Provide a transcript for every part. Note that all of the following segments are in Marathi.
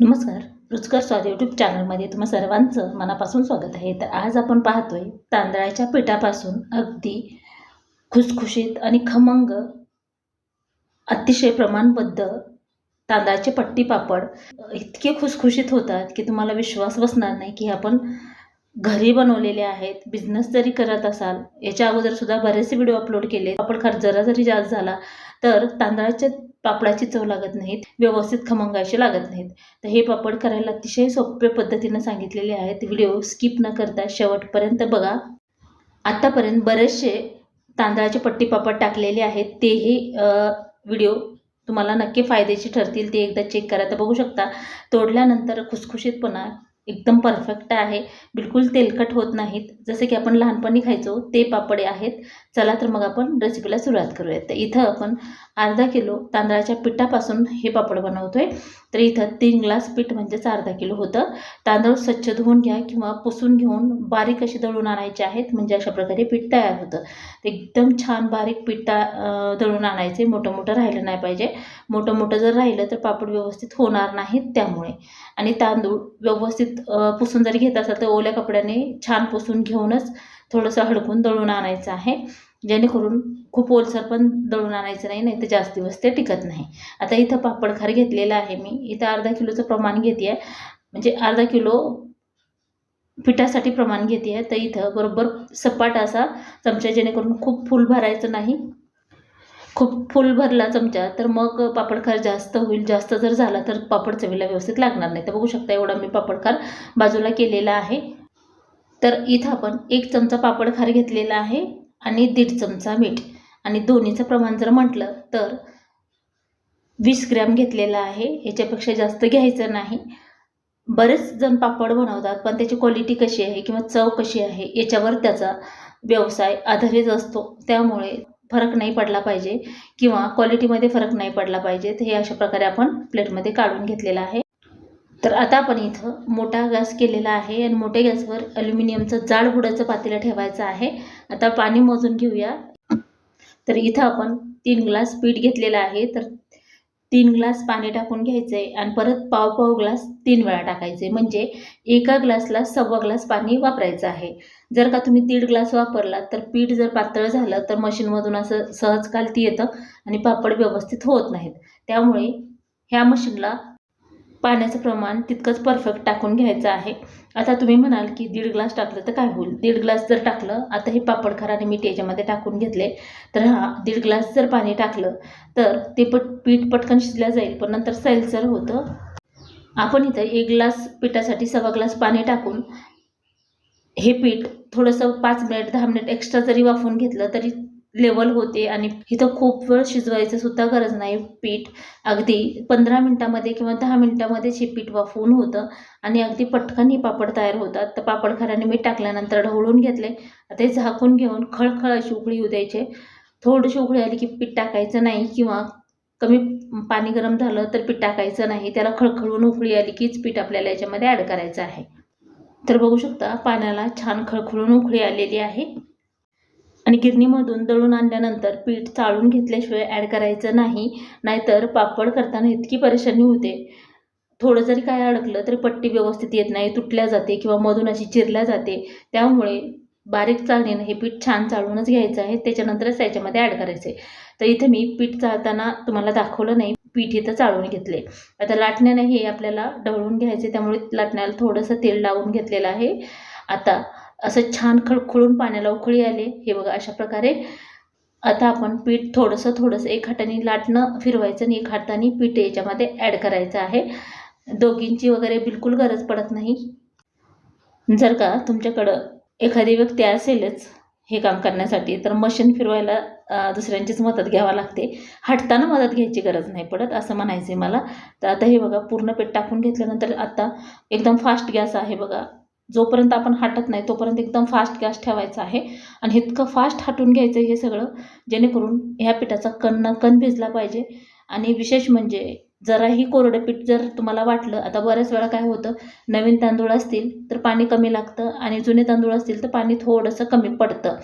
नमस्कार रुचकर स्वाद यूट्यूब चॅनलमध्ये तुम्हा सर्वांचं मनापासून स्वागत आहे. तर आज आपण पाहतोय तांदळाच्या पिठापासून अगदी खुसखुशीत आणि खमंग अतिशय प्रमाणबद्ध तांदळाचे पट्टी पापड इतके खुसखुशीत होतात की तुम्हाला विश्वास बसणार नाही की आपण घरी बनवलेले आहेत बिझनेस जरी करत असाल याच्या अगोदरसुद्धा बरेचसे व्हिडिओ अपलोड केले पापड खर्च जरा जरी जास्त झाला तर तांदळाच्या पापडाची चव लागत नाहीत व्यवस्थित खमंगाशी लागत नाहीत. तर हे पापड करायला अतिशय सोप्या पद्धतीनं सांगितलेले आहेत. व्हिडिओ स्किप न करता शेवटपर्यंत बघा. आत्तापर्यंत बरेचसे तांदळाचे पट्टी पापड टाकलेले आहेत. तेही व्हिडिओ तुम्हाला नक्की फायद्याचे ठरतील. ते एकदा चेक करा. तर बघू शकता तोडल्यानंतर खुसखुशीतपणा एकदम परफेक्ट आहे. बिलकुल तेलकट होत नाहीत. जसे की आपण लहानपणी खायचो ते पापडे आहेत. चला तर मग आपण रेसिपीला सुरुवात करूयात. तर इथं आपण अर्धा किलो तांदळाच्या पिठापासून हे पापड बनवतोय. तर इथं तीन ग्लास पीठ म्हणजेच अर्धा किलो होतं. तांदूळ स्वच्छ धुवून घ्या किंवा पुसून घेऊन बारीक असे दळून आणायचे आहेत. म्हणजे अशा प्रकारे पीठ तयार होतं. एकदम छान बारीक पीठ ता दळून आणायचे. मोठं मोठं राहिलं नाही पाहिजे. मोठं मोठं जर राहिलं तर पापड व्यवस्थित होणार नाहीत त्यामुळे. आणि तांदूळ व्यवस्थित पुसून जरी घेत असाल तर ओल्या कपड्याने छान पुसून घेऊनच थोडंसं हडकून दळून आणायचं आहे. जेणेकरून खूप ओलसर पण दळून आणायचं नाही नाही तर जास्त दिवस ते टिकत नाही. आता इथं पापड खार घेतलेला आहे मी. इथं अर्धा किलोचं प्रमाण घेते आहे म्हणजे अर्धा किलो पिठासाठी प्रमाण घेते आहे तर इथं बरोबर सपाट असा चमचा जेणेकरून खूप फूल भरायचं नाही. खूप फुल भरला चमचा तर मग पापडखार जास्त होईल जास्त जर झाला तर पापड चवीला व्यवस्थित लागणार नाही. तर बघू शकता एवढा मी पापडखार बाजूला केलेला आहे. तर इथं आपण एक चमचा पापडखार घेतलेला आहे आणि दीड चमचा मीठ. आणि दोन्हीचं प्रमाण जर म्हटलं तर वीस ग्रॅम घेतलेला आहे. याच्यापेक्षा जास्त घ्यायचं नाही. बरेच जण पापड बनवतात पण त्याची क्वालिटी कशी आहे किंवा चव कशी आहे याच्यावर त्याचा व्यवसाय आधारित असतो. त्यामुळे फरक नाही पडला पाहिजे किंवा क्वालिटीमध्ये फरक नाही पडला पाहिजे तर हे अशा प्रकारे आपण प्लेटमध्ये काढून घेतलेलं आहे. तर आता आपण इथं मोठा गॅस केलेला आहे आणि मोठ्या गॅसवर अल्युमिनियमचं जाड बुडाचं पातेलं ठेवायचं आहे. आता पाणी मोजून घेऊया. तर इथं आपण तीन ग्लास पीठ घेतलेलं आहे. तर तीन ग्लास पाणी टाकून घ्यायचं आहे आणि परत पाव पाव ग्लास तीन वेळा टाकायचं आहे म्हणजे एका ग्लासला सव्वा ग्लास पाणी वापरायचं आहे. जर का तुम्ही दीड ग्लास वापरला तर पीठ जर पातळ झालं तर मशीनमधून असं सहज कालती येतं आणि पापड व्यवस्थित होत नाहीत. त्यामुळे ह्या मशीनला पाण्याचं प्रमाण तितकंच परफेक्ट टाकून घ्यायचं आहे. आता तुम्ही म्हणाल की दीड ग्लास टाकलं तर काय होईल? दीड ग्लास जर टाकलं आता हे पापड आणि मीठ याच्यामध्ये टाकून घेतले तर हा दीड ग्लास जर पाणी टाकलं तर ते पट पीठ पटकन शिजलं जाईल पण नंतर सैलसर होतं. आपण इथं एक ग्लास पिठासाठी सव्वा ग्लास पाणी टाकून हे पीठ थोडंसं पाच मिनिट दहा मिनिट एक्स्ट्रा जरी वाफून घेतलं तरी लेवल होते आणि इथं खूप वेळ शिजवायचं सुद्धा गरज नाही. पीठ अगदी पंधरा मिनटामध्ये किंवा दहा मिनटामध्येच हे पीठ वाफवून होतं आणि अगदी पटकन हे पापड तयार होतात. तर पापड खऱ्याने मीठ टाकल्यानंतर ढवळून घेतले. ते झाकून घेऊन खळखळ अशी उकळी येऊ द्यायचे. थोडीशी उकळी आली की पीठ टाकायचं नाही किंवा कमी पाणी गरम झालं तर पीठ टाकायचं नाही. त्याला खळखळून उकळी आली कीच पीठ आपल्याला याच्यामध्ये ॲड करायचं आहे. तर बघू शकता पाण्याला छान खळखळून उकळी आलेली आहे. आणि गिरणीमधून दळून आणल्यानंतर पीठ चाळून घेतल्याशिवाय ॲड करायचं नाही नाहीतर पापड करताना इतकी परेशानी होते. थोडं जरी काय अडकलं तरी पट्टी व्यवस्थित येत नाही तुटल्या जाते किंवा मधून अशी चिरल्या जाते. त्यामुळे बारीक चाळणीनं हे पीठ छान चाळूनच घ्यायचं आहे. त्याच्यानंतरच त्याच्यामध्ये ॲड करायचे तर इथं मी पीठ चाळताना तुम्हाला दाखवलं नाही पीठ इथं चाळून घेतले आता लाटण्याने हे आपल्याला ढवळून घ्यायचे त्यामुळे लाटण्याला थोडंसं तेल लावून घेतलेलं आहे. आता असं छान खळखळून पाण्याला उकळी आले. हे बघा अशा प्रकारे आता आपण पीठ थोडंसं थोडंसं एक हाताने लाटणं फिरवायचं आणि एक हाताने पीठ याच्यामध्ये ॲड करायचं आहे. दोघींची वगैरे बिलकुल गरज पडत नाही. जर का तुमच्याकडं एखादी व्यक्ती असेलच हे काम करण्यासाठी तर मशीन फिरवायला दुसऱ्यांचीच मदत घ्यावा लागते. हटताना मदत घ्यायची गरज नाही पडत असं म्हणायचं आहे मला. तर आता हे बघा पूर्ण पीठ टाकून घेतल्यानंतर आता एकदम फास्ट गॅस आहे बघा. जोपर्यंत आपण हटत नाही तोपर्यंत एकदम फास्ट गॅस ठेवायचा आहे. आणि इतकं फास्ट हटून घ्यायचं हे सगळं जेणेकरून ह्या पिठाचा कण कण भिजला पाहिजे. आणि विशेष म्हणजे जराही कोरडं पीठ जर तुम्हाला वाटलं आता बऱ्याच वेळा काय होतं नवीन तांदूळ असतील तर पाणी कमी लागतं आणि जुने तांदूळ असतील तर पाणी थोडंसं कमी पडतं.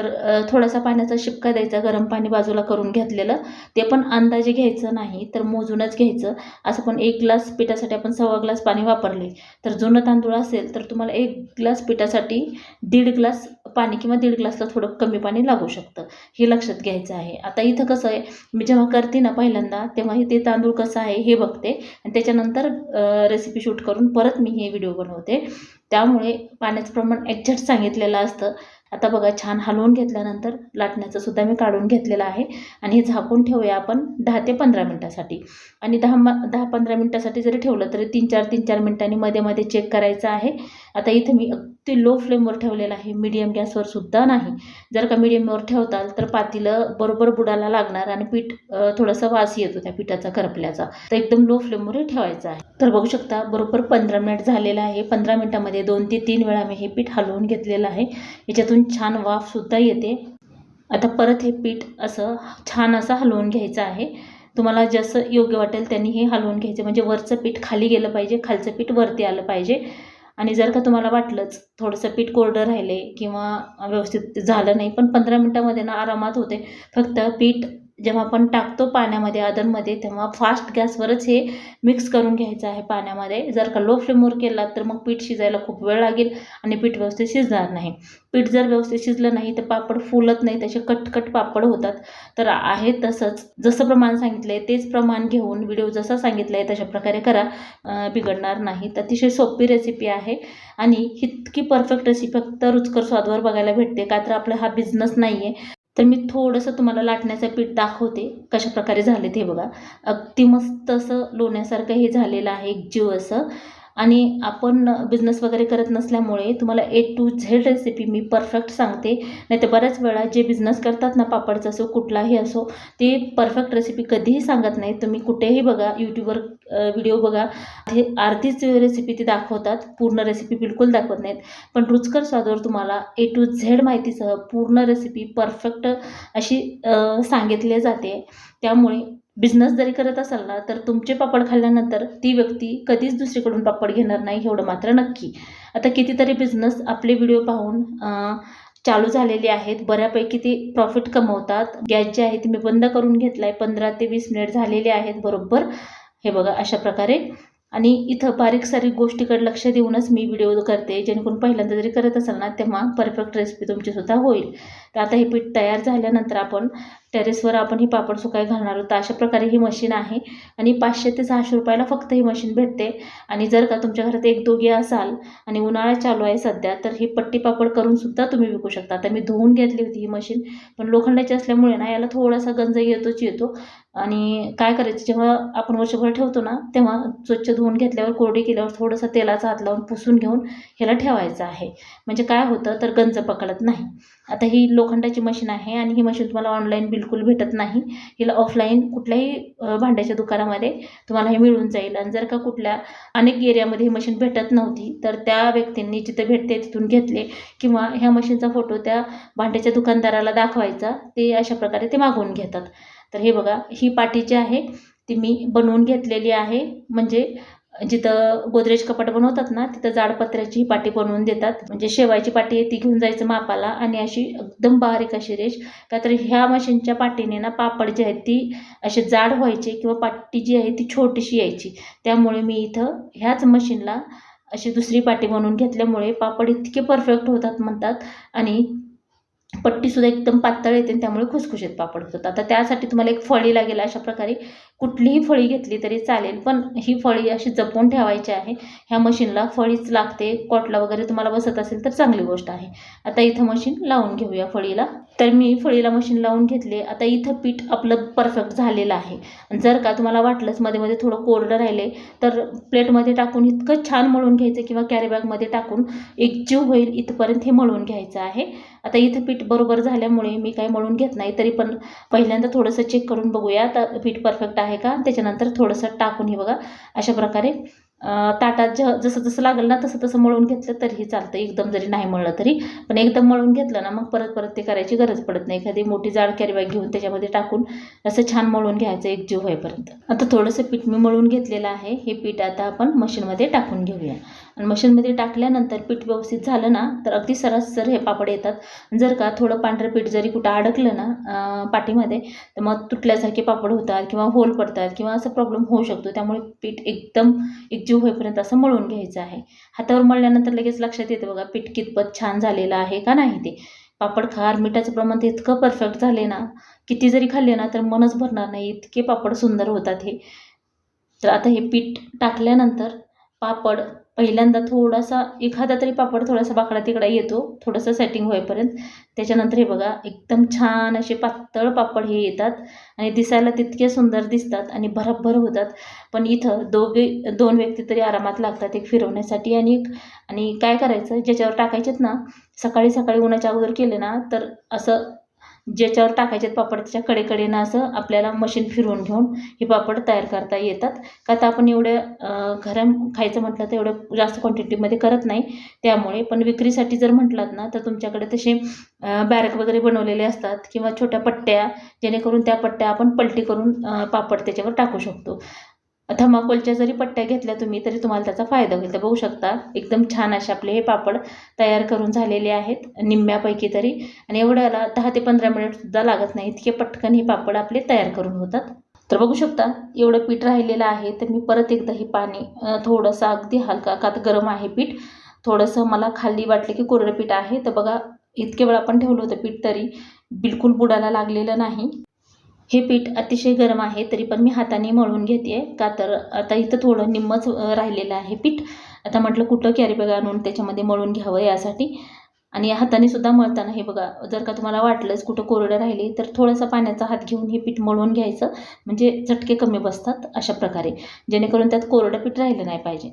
तर थोडासा पाण्याचा शिपका द्यायचा गरम पाणी बाजूला करून घेतलेलं. ते पण अंदाजे घ्यायचं नाही तर मोजूनच घ्यायचं. असं पण एक ग्लास पिठासाठी आपण सव्वा ग्लास पाणी वापरले. तर जुनं तांदूळ असेल तर तुम्हाला एक ग्लास पिठासाठी दीड ग्लास पाणी किंवा दीड ग्लासला थोडं कमी पाणी लागू शकतं. हे लक्षात घ्यायचं आहे. आता इथं कसं आहे मी जेव्हा करते ना पहिल्यांदा तेव्हा हे ते तांदूळ कसं आहे हे बघते. आणि त्याच्यानंतर रेसिपी शूट करून परत मी हे व्हिडिओ बनवते. त्यामुळे पाण्याचं प्रमाण एक्झॅक्ट सांगितलेलं असतं. आता बघा छान हलवून घेतल्यानंतर लाटण्याचं सुद्धा मी काढून घेतलेलं आहे. आणि हे झाकून ठेवूया आपण दहा ते पंधरा मिनटासाठी. आणि दहा म दहा पंधरा मिनटासाठी जरी ठेवलं तरी तीन चार तीन चार मिनटांनी मध्ये मध्ये चेक करायचं आहे. आता इथं मी अगदी लो फ्लेमवर ठेवलेलं आहे. मीडियम गॅसवर सुद्धा नाही. जर का मीडियमवर ठेवताल तर पातीलं बरोबर बुडाला लागणार आणि पीठ थोडंसं वास येतो त्या पिठाचा करपल्याचा. तर एकदम लो फ्लेमवर ठेवायचं आहे. तर बघू शकता बरोबर पंधरा मिनिट झालेलं आहे. पंधरा मिनटामध्ये दोन ते तीन वेळा मी हे पीठ हलवून घेतलेलं आहे. याच्यातून छान वाफसुद्धा येते. आता परत हे पीठ असं छान असं हलवून घ्यायचं आहे. तुम्हाला जसं योग्य वाटेल त्यांनी हे हलवून घ्यायचं. म्हणजे वरचं पीठ खाली गेलं पाहिजे खालचं पीठ वरती आलं पाहिजे. आणि जर का तुम्हाला वाटलंच थोडंसं पीठ कोरडं राहिले किंवा व्यवस्थित झालं नाही पण पंधरा मिनटामध्ये ना आरामात होते. फक्त पीठ जेव्हा आपण टाकतो पाण्यामध्ये अदनमध्ये तेव्हा फास्ट गॅसवरच हे मिक्स करून घ्यायचं आहे पाण्यामध्ये. जर का लो फ्लेमवर केला तर मग पीठ शिजायला खूप वेळ लागेल आणि पीठ व्यवस्थित शिजणार नाही. पीठ जर व्यवस्थित शिजलं नाही तर पापड फुलत नाही त्याचे कटकट पापड होतात. तर आहे तसंच. जसं प्रमाण सांगितलं आहे तेच प्रमाण घेऊन व्हिडिओ जसा सांगितला आहे तशा प्रकारे करा. बिघडणार नाही. अतिशय सोपी रेसिपी आहे आणि इतकी परफेक्ट रेसिपी फक्त रुचकर स्वादवर बघायला भेटते. का तर आपला हा बिझनेस नाही आहे तर मी थोडंसं तुम्हाला लाटण्याचं पीठ दाखवते कशा प्रकारे झाले ते बघा. अगदी मस्त असं लोण्यासारखं हे झालेलं आहे एक जीव असं. आणि आपण बिझनेस वगैरे करत नसल्यामुळे तुम्हाला ए टू झेड रेसिपी मी परफेक्ट सांगते. नाही तर बऱ्याच वेळा जे बिझनेस करतात ना पापडचं असो कुठलाही असो ते परफेक्ट रेसिपी कधीही सांगत नाही तुम्ही कुठेही बघा यूट्यूबवर व्हिडिओ बघा. हे अर्धीच रेसिपी ती दाखवतात. पूर्ण रेसिपी बिलकुल दाखवत नाहीत. पण रुचकर स्वादावर तुम्हाला ए टू झेड माहितीसह पूर्ण रेसिपी परफेक्ट अशी सांगितली जाते. त्यामुळे बिझनेस जरी करत असाल ना तर तुमचे पापड खाल्ल्यानंतर ती व्यक्ती कधीच दुसरीकडून पापड घेणार नाही एवढं मात्र नक्की. आता कितीतरी बिझनेस आपले व्हिडिओ पाहून चालू झालेले आहेत. बऱ्यापैकी ते प्रॉफिट कमवतात. गॅस जे आहे ते मी बंद करून घेतला आहे पंधरा ते वीस मिनिट झालेले आहेत. बरोबर. हे बघा अशा प्रकारे. आणि इथं बारीक सारीक गोष्टीकडे लक्ष देऊनच मी व्हिडिओ करते. जेणेकरून पहिल्यांदा जरी करत असाल ना तेव्हा परफेक्ट रेसिपी तुमचीसुद्धा होईल. तर आता हे पीठ तयार झाल्यानंतर आपण टेरेसवर आपण ही पापड सुकाय घालणार आहोत. तर अशा प्रकारे ही मशीन आहे आणि पाचशे ते सहाशे रुपयाला फक्त ही मशीन भेटते. आणि जर का तुमच्या घरात एक दोघी असाल आणि उन्हाळा चालू आहे सध्या तर ही पट्टी पापड करून सुद्धा तुम्ही विकू शकता. आता मी धुवून घेतली होती ही मशीन पण लोखंडाची असल्यामुळे ना याला थोडासा गंज येतोच येतो. आणि काय करायचं जेव्हा आपण वर्षभर ठेवतो ना तेव्हा स्वच्छ धुवून घेतल्यावर कोरडी केल्यावर थोडंसं तेलाचा हात लावून पुसून घेऊन ह्याला ठेवायचं आहे. म्हणजे काय होतं तर गंज पकडत नाही. आता ही लोखंडाची मशीन आहे आणि ही मशीन तुम्हाला ऑनलाईन बिलकुल भेटत नाही. हिला ऑफलाईन कुठल्याही भांड्याच्या दुकानामध्ये तुम्हाला हे मिळून जाईल. आणि जर का कुठल्या अनेक एरियामध्ये ही मशीन भेटत नव्हती तर त्या व्यक्तींनी जिथे भेटते तिथून घेतले किंवा ह्या मशीनचा फोटो त्या भांड्याच्या दुकानदाराला दाखवायचा ते अशा प्रकारे ते मागवून घेतात. तर हे बघा ही पाटी जी आहे ती मी बनवून घेतलेली आहे. म्हणजे जिथं गोदरेज कपाट बनवतात ना तिथं जाडपत्र्याची ही पाटी बनवून देतात. म्हणजे शेवायची पाटी आहे ती घेऊन जायचं मापाला आणि अशी एकदम बारीक अशी रेष. का तर ह्या मशीनच्या पाटीने ना पापड जे आहेत ती असे जाड व्हायचे किंवा पाटी जी आहे ती छोटीशी यायची. त्यामुळे मी इथं ह्याच मशीनला अशी दुसरी पाटी बनवून घेतल्यामुळे पापड इतके परफेक्ट होतात म्हणतात आणि पट्टीसुद्धा एकदम पातळ येते आणि त्यामुळे खुसखुशीत पापड होतात. आता त्यासाठी तुम्हाला एक फळी लागेल अशा प्रकारे कुठलीही फळी घेतली तरी चालेल पण ही फळी अशी जपून ठेवायची आहे. ह्या मशीनला फळीच लागते कॉटला वगैरे तुम्हाला बसत असेल तर चांगली गोष्ट आहे. आता इथं मशीन लावून घेऊया फळीला. तर मी फळीला मशीन लावून घेतले. आता इथं पीठ आपलं परफेक्ट झालेलं आहे. जर का तुम्हाला वाटलंच मध्ये मध्ये थोडं कोरडं राहिले तर प्लेटमध्ये टाकून इतकं छान मळून घ्यायचं किंवा कॅरीबॅगमध्ये टाकून एक जीव होईल इथपर्यंत हे मळून घ्यायचं आहे. आता इथं पीठ बरोबर झाल्यामुळे मी काही मळून घेत नाही तरी पण पहिल्यांदा थोडंसं चेक करून बघूया. आता पीठ परफेक्ट आहे का? त्याच्यानंतर थोडंसं टाकून हे बघा अशा प्रकारे ताटात ज जसं जसं लागलं ना तसं तसं मळून घेतलं तरीही चालतं. एकदम जरी नाही मळलं तरी. पण एकदम मळून घेतलं ना मग परत परत ते करायची गरज पडत नाही. एखादी मोठी जाड कॅरीबॅग घेऊन त्याच्यामध्ये टाकून असं छान मळून घ्यायचं एक जीव होईपर्यंत. आता थोडंसं पीठ मी मळून घेतलेलं आहे. हे पीठ आता आपण मशीनमध्ये टाकून घेऊया. आणि मशीनमध्ये टाकल्यानंतर पीठ व्यवस्थित झालं ना तर अगदी सरासर हे पापड येतात. जर का थोडं पांढरं पीठ जरी कुठं अडकलं ना पाठीमध्ये तर मग तुटल्यासारखे पापड होतात किंवा होल पडतात किंवा असा प्रॉब्लेम होऊ शकतो. त्यामुळे पीठ एकदम एकजीव होईपर्यंत असं मळून घ्यायचं आहे. हातावर मळल्यानंतर लगेच लक्षात येतं बघा पीठ कितपत छान झालेलं आहे का नाही ते. पापड खार मिठाचं प्रमाण ते इतकं परफेक्ट झाले ना किती जरी खाल्ले ना तर मनच भरणार नाही. इतके पापड सुंदर होतात हे. तर आता हे पीठ टाकल्यानंतर पापड पहिल्यांदा थोडासा एखादा तरी पापड थोडासा बाकडा तिकडा येतो थोडंसं सेटिंग होईपर्यंत. त्याच्यानंतर हे बघा एकदम छान असे पातळ पापड हे येतात आणि दिसायला तितके सुंदर दिसतात आणि भरभर होतात. पण इथं दोघे दोन व्यक्ती तरी आरामात लागतात एक फिरवण्यासाठी आणि एक आणि काय करायचं ज्याच्यावर टाकायचेत ना सकाळी सकाळी उन्हाच्या अगोदर केले ना तर असं ज्याच्यावर टाकायचे पापड त्याच्या कडेकडेनं असं आपल्याला मशीन फिरवून घेऊन हे पापड तयार करता येतात. का तर आपण एवढे घरं खायचं म्हटलं तर एवढं जास्त क्वांटिटीमध्ये करत नाही. त्यामुळे पण विक्रीसाठी जर म्हटलात ना तर तुमच्याकडे तसे बॅरक वगैरे बनवलेले असतात किंवा छोट्या पट्ट्या जेणेकरून त्या पट्ट्या आपण पलटी करून पापड त्याच्यावर टाकू शकतो. थर्माकोलच्या जरी पट्ट्या घेतल्या तुम्ही तरी तुम्हाला त्याचा फायदा होईल. तर बघू शकता. एकदम छान असे आपले हे पापड तयार करून झालेले आहेत निम्म्यापैकी तरी. आणि एवढ्याला दहा ते पंधरा मिनिटसुद्धा लागत नाही. इतके पटकन हे पापड आपले तयार करून होतात. तर बघू शकता एवढं पीठ राहिलेलं आहे. तर मी परत एकदा हे पाणी थोडंसं अगदी हलका का तर गरम आहे पीठ. थोडंसं मला खाली वाटलं की कोरडं पीठ आहे. तर बघा इतके वेळ आपण ठेवलं होतं पीठ तरी. बिलकुल बुडाला लागलेलं नाही. हे पीठ अतिशय गरम आहे तरी पण मी हाताने मळून घेते का तर आता इथं थोडं निम्मच राहिलेलं आहे पीठ. आता म्हटलं कुठं कॅरीबॅग आणून त्याच्यामध्ये मळून घ्यावं यासाठी. आणि हाताने सुद्धा मळताना हे बघा जर का तुम्हाला वाटलंच कुठं कोरडं राहिली तर थोडासा पाण्याचा हात घेऊन हे पीठ मळून घ्यायचं. म्हणजे चटके कमी बसतात अशा प्रकारे. जेणेकरून त्यात कोरडं पीठ राहिलं नाही पाहिजे.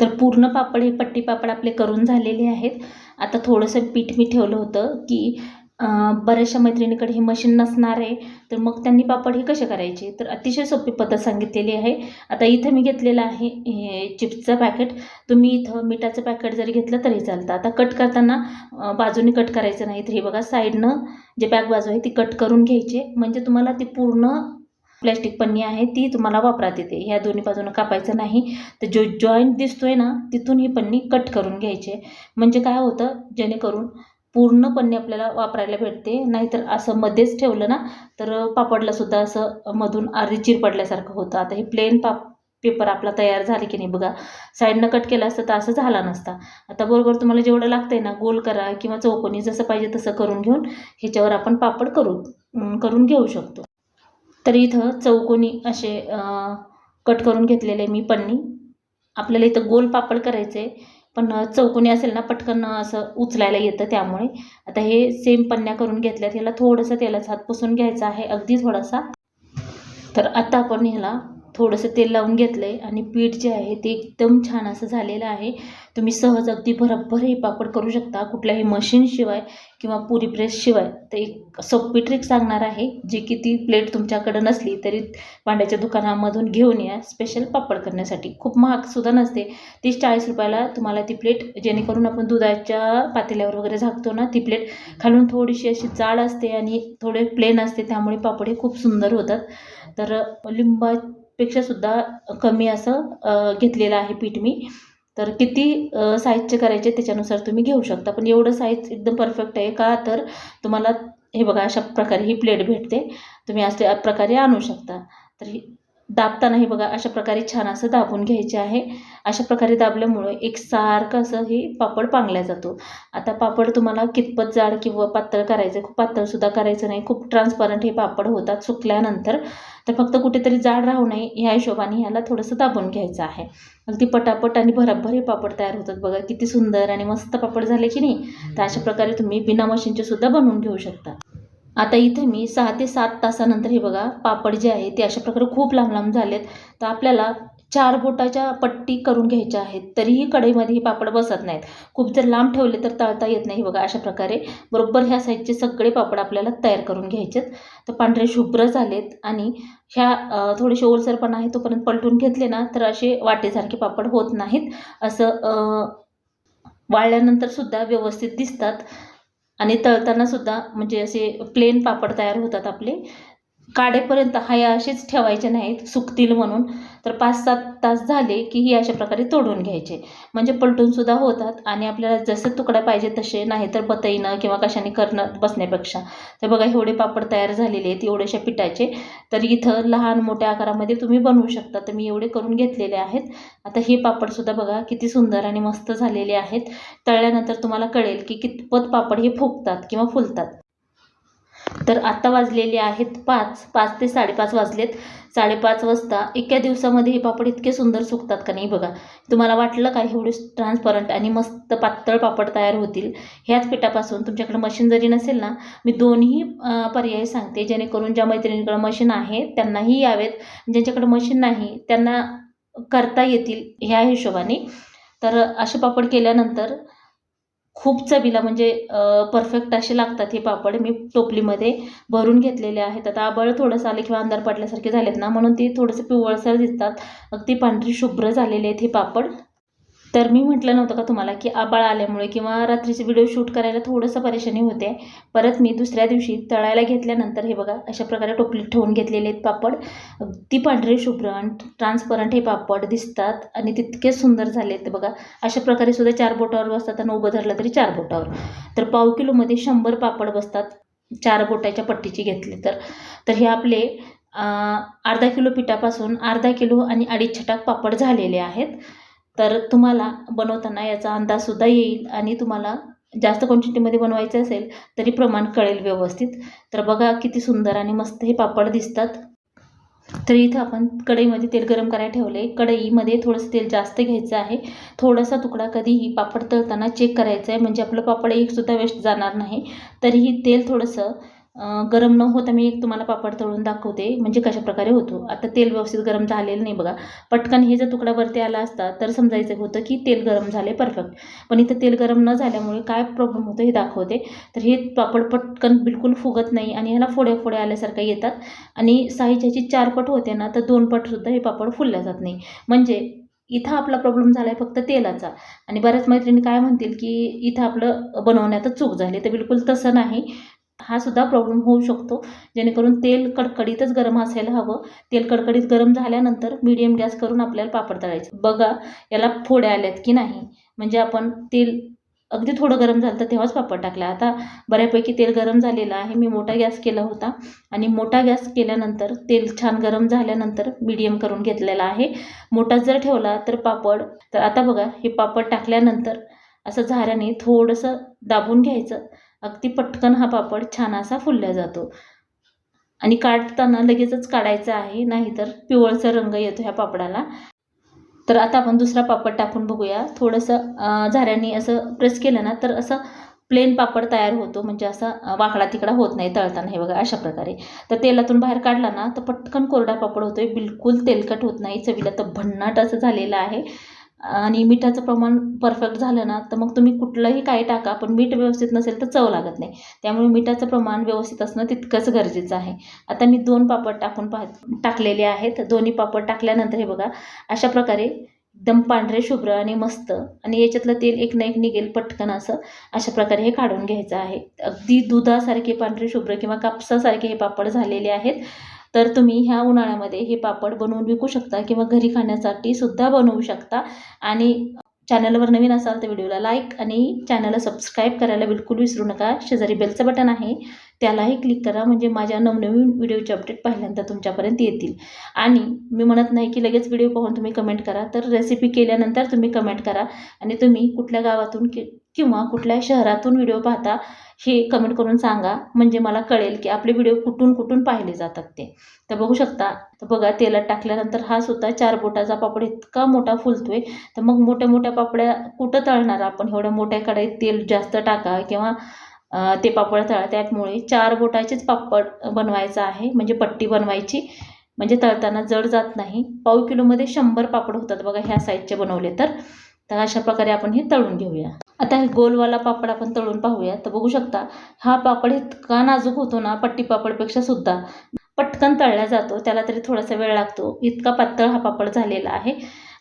तर पूर्ण पापड हे पट्टी पापड आपले करून झालेले आहेत. आता थोडंसं पीठ मी ठेवलं होतं की बऱ्याचशा मैत्रिणीकडे हे मशीन नसणार आहे तर मग त्यांनी पापड हे कसे करायचे? तर अतिशय सोपी पद्धत सांगितलेली आहे. आता इथं मी घेतलेलं आहे हे चिप्सचं पॅकेट तुम्ही इथं मिठाचं पॅकेट जरी घेतलं तरी चालतं. आता कट करताना बाजूने कट करायचं नाही. तर हे बघा साईडनं जे बॅक बाजू आहे ती कट करून घ्यायची. म्हणजे तुम्हाला ती पूर्ण प्लॅस्टिक पन्नी आहे ती तुम्हाला वापरात येते. ह्या दोन्ही बाजूनं कापायचं नाही. तर जो जॉईंट दिसतोय ना तिथून ही पन्नी कट करून घ्यायची आहे. म्हणजे काय होतं जेणेकरून पूर्णपणे आपल्याला वापरायला भेटते. नाहीतर असं मध्येच ठेवलं ना तर पापडलासुद्धा असं मधून अर्धी चिर पडल्यासारखं होतं. आता हे प्लेन पाप पेपर आपला तयार झाले की नाही बघा. साईडनं कट केला असतं तर असं झाला नसता. आता बरोबर तुम्हाला जेवढं लागतंय ना गोल करा किंवा चौकोनी जसं पाहिजे तसं करून घेऊन ह्याच्यावर आपण पापड करू करून घेऊ शकतो. तर इथं चौकोनी असे कट करून घेतलेले मी पन्नी. आपल्याला इथं गोल पापड करायचे पण चौकोनी असेल ना पटकन असं उचलायला येतं त्यामुळे. आता हे सेम पन्न्या करून घेतल्यात ह्याला थोडंसं तेलाचा हात पुसून घ्यायचा आहे अगदी थोडासा. तर आता आपण ह्याला थोडंसं तेल लावून घेतलं आहे आणि पीठ जे आहे ते एकदम छान असं झालेलं आहे. तुम्ही सहज अगदी भरभर हे पापड करू शकता कुठल्याही मशीनशिवाय किंवा पुरी प्रेसशिवाय तर एक सोपी ट्रिक सांगणार आहे जी की ती प्लेट तुमच्याकडं नसली तरी भांड्याच्या दुकानामधून घेऊन या. स्पेशल पापड करण्यासाठी खूप महागसुद्धा नसते. तीस चाळीस रुपयाला तुम्हाला ती प्लेट जेणेकरून आपण दुधाच्या पातेल्यावर वगैरे झाकतो ना ती प्लेट खालून थोडीशी अशी जाड असते आणि थोडे प्लेन असते त्यामुळे पापड हे खूप सुंदर होतात. तर लिंबा सुद्धा कमी असं घेतलेलं आहे पीठ मी. तर किती साईजचे करायचे त्याच्यानुसार तुम्ही घेऊ शकता. पण एवढं साईज एकदम परफेक्ट आहे का? तर तुम्हाला हे बघा अशा प्रकारे ही प्लेट भेटते. तुम्ही अशा प्रकारे आणू शकता. तर ही दाबताना हे बघा अशा प्रकारे छान असं दाबून घ्यायचे आहे. अशा प्रकारे दाबल्यामुळं एकसारखं असं हे पापड पांगल्या जातो. आता पापड तुम्हाला कितपत जाड किंवा पातळ करायचं खूप पातळसुद्धा करायचं नाही. खूप ट्रान्सपरंट हे पापड होतात सुकल्यानंतर. तर फक्त कुठेतरी जाड राहू नये ह्या हिशोबाने ह्याला थोडंसं दाबून घ्यायचं आहे. अगदी पटापट आणि भराभर हे पापड तयार होतात बघा किती सुंदर आणि मस्त पापड झाले की नाही? तर अशा प्रकारे तुम्ही बिना मशीनचे सुद्धा बनवून घेऊ शकता. आता इथं मी सहा ते सात तासानंतर हे बघा पापड जे आहे ते अशा प्रकारे खूप लांब लांब झालेत. तर आपल्याला चार बोटाच्या पट्टी करून घ्यायच्या आहेत. तरीही कढईमध्ये हे पापड बसत नाहीत. खूप जर लांब ठेवले तर तळता येत नाही हे बघा अशा प्रकारे. बरोबर ह्या साईजचे सगळे पापड आपल्याला तयार करून घ्यायचेत. तर पांढरे शुभ्र झालेत आणि ह्या थोडेसे ओलसरपणा आहे तोपर्यंत पलटून घेतले ना तर असे वाटेसारखे पापड होत नाहीत. असं वाळल्यानंतर सुद्धा व्यवस्थित दिसतात. आणि तळताना सुद्धा म्हणजे असे प्लेन पापड तयार होतात आपले. काढेपर्यंत हाया असेच ठेवायचे नाहीत सुकतील म्हणून. तर पाच सात तास झाले की ही अशा प्रकारे तोडून घ्यायचे. म्हणजे पलटूनसुद्धा होतात आणि आपल्याला जसे तुकडे पाहिजे तसे नाही तर बतईनं किंवा कशाने करणं बसण्यापेक्षा. तर बघा एवढे पापड तयार झालेले आहेत एवढ्याशा पिठाचे. तर इथं लहान मोठ्या आकारामध्ये तुम्ही बनवू शकता. तर मी एवढे करून घेतलेले आहेत. आता हे पापडसुद्धा बघा किती सुंदर आणि मस्त झालेले आहेत. तळल्यानंतर तुम्हाला कळेल की कितपत पापड हे फुगतात किंवा फुलतात. तर आत्ता वाजलेले आहेत पाच पाच ते साडेपाच वाजलेत. साडेपाच वाजता एका दिवसामध्ये हे पापड इतके सुंदर सुकतात का नाही बघा. तुम्हाला वाटलं का एवढे ट्रान्सपरंट आणि मस्त पातळ पापड तयार होतील? ह्याच पिठापासून तुमच्याकडे मशीन जरी नसेल ना मी दोन्ही पर्याय सांगते. जेणेकरून ज्या मैत्रिणीकडे मशीन आहे त्यांनाही यावेत. ज्यांच्याकडे मशीन नाही त्यांना करता येतील ह्या हिशोबाने. तर असे पापड केल्यानंतर खूप चवीला म्हणजे परफेक्ट असे लागतात हे पापड. मी टोपलीमध्ये भरून घेतलेले आहेत. आता आबळ थोडंसं आले किंवा अंधार पडल्यासारखे झालेत ना म्हणून ते थोडंसं पिवळसर दिसतात. अगदी पांढरी शुभ्र झालेले आहेत हे पापड. तर मी म्हटलं नव्हतं का तुम्हाला की आबाळ आल्यामुळे किंवा रात्रीचे व्हिडिओ शूट करायला थोडंसं परेशानी होते. परत मी दुसऱ्या दिवशी तळायला घेतल्यानंतर हे बघा अशा प्रकारे टोपलीत ठेवून घेतलेले आहेत पापड. अगदी पांढरे शुभ्र आणि ट्रान्सपरंट हे पापड दिसतात आणि तितके सुंदर झाले आहेत बघा. अशा प्रकारे सुद्धा चार बोटावर बसतात आणि उभं धरलं तरी चार बोटावर. तर पाव किलोमध्ये शंभर पापड बसतात चार बोटाच्या पट्टीची घेतली तर. तर हे आपले अर्धा किलो पिठापासून अर्धा किलो आणि अडीच छटाक पापड झालेले आहेत. तर तुम्हाला बनवताना याचा अंदाजसुद्धा येईल आणि तुम्हाला जास्त क्वांटिटीमध्ये बनवायचं असेल तरी प्रमाण कळेल व्यवस्थित. तर बघा किती सुंदर आणि मस्त हे पापड दिसतात. तर इथं आपण कढईमध्ये तेल गरम करायला ठेवले कढईमध्ये थोडंसं तेल जास्त घ्यायचं आहे. थोडासा तुकडा कधीही पापड तळताना चेक करायचा आहे म्हणजे आपलं पापड एकसुद्धा वेस्ट जाणार नाही. तरीही तेल थोडंसं गरम न होता मी एक तुम्हाला पापड तळून दाखवते म्हणजे कशा प्रकारे होतो. आता तेल व्यवस्थित गरम झालेलं नाही बघा. पटकन हे जर तुकडा वरती आला असता तर समजायचं होतं की तेल गरम झाले परफेक्ट पण इथं तेल गरम न झाल्यामुळे काय प्रॉब्लेम होतो हे दाखवते. तर हे पापड पटकन बिलकुल फुगत नाही आणि ह्याला फोड्या फोड्या आल्यासारखं येतात. आणि साहित्याची चार पट होते ना तर दोन पटसुद्धा हे पापड फुलल्या जात नाही. म्हणजे इथं आपला प्रॉब्लेम झाला आहे फक्त तेलाचा. आणि बऱ्याच मैत्रिणी काय म्हणतील की इथं आपलं बनवण्यातच चूक झाली. तर बिलकुल तसं नाही. हा सुद्धा प्रॉब्लेम होऊ शकतो. जेणेकरून तेल कडकडीतच गरम असायला हवं. तेल कडकडीत गरम झाल्यानंतर मीडियम गॅस करून आपल्याला पापड तळायचं. बघा याला फोड्या आल्यात की नाही? म्हणजे आपण तेल अगदी थोडं गरम झालं तर तेव्हाच पापड टाकला. आता बऱ्यापैकी तेल गरम झालेलं आहे. मी मोठा गॅस केला होता आणि मोठा गॅस केल्यानंतर तेल छान गरम झाल्यानंतर मीडियम करून घेतलेला आहे. मोठा जर ठेवला तर पापड तर आता बघा हे पापड टाकल्यानंतर असं झाऱ्याने थोडंसं दाबून घ्यायचं. अगदी पटकन हा पापड छान असा फुलला जातो. आणि काढताना लगेचच काढायचा आहे नाहीतर पिवळचा रंग येतो ह्या पापडाला. तर आता आपण दुसरा पापड टाकून बघूया. थोडंसं झाऱ्यांनी झाऱ्याने असं प्रेस केलं ना तर असं प्लेन पापड तयार होतो. म्हणजे असा वाकडा तिकडा होत नाही तळताना. हे बघा अशा प्रकारे. तर तेलातून बाहेर काढला ना तर पटकन कोरडा पापड होतोय. बिलकुल तेलकट होत नाही. चवीला तर भन्नाट असं झालेलं आहे. आणि मिठाचं प्रमाण परफेक्ट झालं ना तर मग तुम्ही कुठलंही काय टाका पण मीठ व्यवस्थित नसेल तर चव लागत नाही. त्यामुळे मिठाचं प्रमाण व्यवस्थित असणं तितकंच गरजेचं आहे. आता मी दोन पापड टाकून पाह टाकलेले आहेत. दोन्ही पापड टाकल्यानंतर हे बघा अशा प्रकारे एकदम पांढरे शुभ्र आणि मस्त आणि याच्यातलं तेल एक ना एक निघेल पटकन असं अशा प्रकारे हे काढून घ्यायचं आहे. अगदी दुधासारखे पांढरे शुभ्र किंवा कापसासारखे हे पापड झालेले आहेत. तर तुम्ही ह्या उन्हाळ्यामध्ये हे पापड बनवून विकू शकता किंवा घरी खाण्यासाठी सुद्धा बनवू शकता. आणि चॅनलवर नवीन असाल तर व्हिडिओला लाईक आणि चॅनलला सबस्क्राईब करायला बिलकुल विसरू नका. शेजारी बेलचं बटन आहे त्यालाही क्लिक करा म्हणजे माझ्या नवनवीन व्हिडिओचे अपडेट पहिल्यांदा तुमच्यापर्यंत येतील. आणि मी म्हणत नाही की लगेच व्हिडिओ पाहून तुम्ही कमेंट करा तर रेसिपी केल्यानंतर तुम्ही कमेंट करा. आणि तुम्ही कुठल्या गावातून किंवा कुठल्या शहरातून व्हिडिओ पाहता हे कमेंट करून सांगा. म्हणजे मला कळेल की आपले व्हिडिओ कुठून कुठून पाहिले जातात ते. तर बघू शकता. तर बघा तेलात टाकल्यानंतर हा सुद्धा चार बोटाचा पापड इतका मोठा फुलतोय. तर मग मोठ्या मोठ्या पापड्या कुठं तळणार आपण? एवढ्या मोठ्या कढईत तेल जास्त टाका किंवा ते पापड तळा त्यामुळे चार बोटाचेच पापड बनवायचं आहे. म्हणजे पट्टी बनवायची. म्हणजे तळताना जड जात नाही. पाव किलोमध्ये शंभर पापड होतात बघा ह्या साईजचे बनवले तर. तर अशा प्रकारे आपण हे तळून घेऊया. आता हे गोलवाला पापड आपण तळून पाहूया तर बघू शकता हा पापड इतका नाजूक होतो ना पट्टी पापडपेक्षा सुद्धा. पटकन तळला जातो त्याला तरी थोडासा वेळ लागतो. इतका पातळ हा पापड झालेला आहे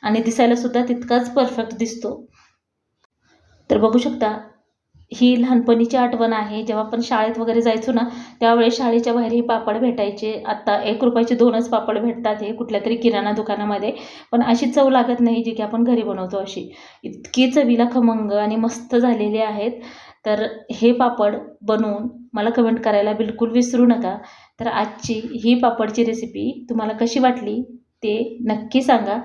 आणि दिसायला सुद्धा तितकाच परफेक्ट दिसतो. तर बघू शकता ही लहानपणीची आठवण आहे. जेव्हा आपण शाळेत वगैरे जायचो ना त्यावेळेस शाळेच्या बाहेर हे पापड भेटायचे. आत्ता एक रुपयाचे दोनच पापड भेटतात हे कुठल्या तरी किराणा दुकानामध्ये. पण अशी चव लागत नाही जी की आपण घरी बनवतो अशी. इतकी चवीला खमंग आणि मस्त झालेले आहेत. तर हे पापड बनवून मला कमेंट करायला बिलकुल विसरू नका. तर आजची ही पापडची रेसिपी तुम्हाला कशी वाटली ते नक्की सांगा.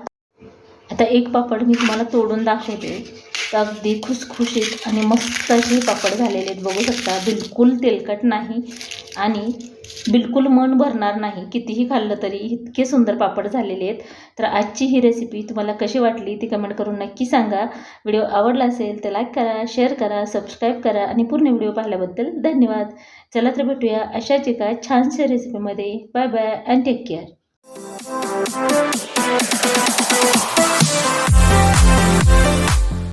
आता एक पापड मी तुम्हाला तोडून दाखवते. अगदी खुसखुशीत आणि मस्त असे पापड झालेले आहेत. बघू शकता बिलकुल तेलकट नाही आणि बिलकुल मन भरणार नाही. कितीही खाल्लं तरी इतके सुंदर पापड झालेले आहेत. तर आजची ही रेसिपी तुम्हाला कशी वाटली ती कमेंट करून नक्की सांगा. व्हिडिओ आवडला असेल तर लाईक करा शेअर करा सबस्क्राईब करा आणि पूर्ण व्हिडिओ पाहिल्याबद्दल धन्यवाद. चला तर भेटूया अशाच एका छानशा रेसिपीमध्ये bye bye and take care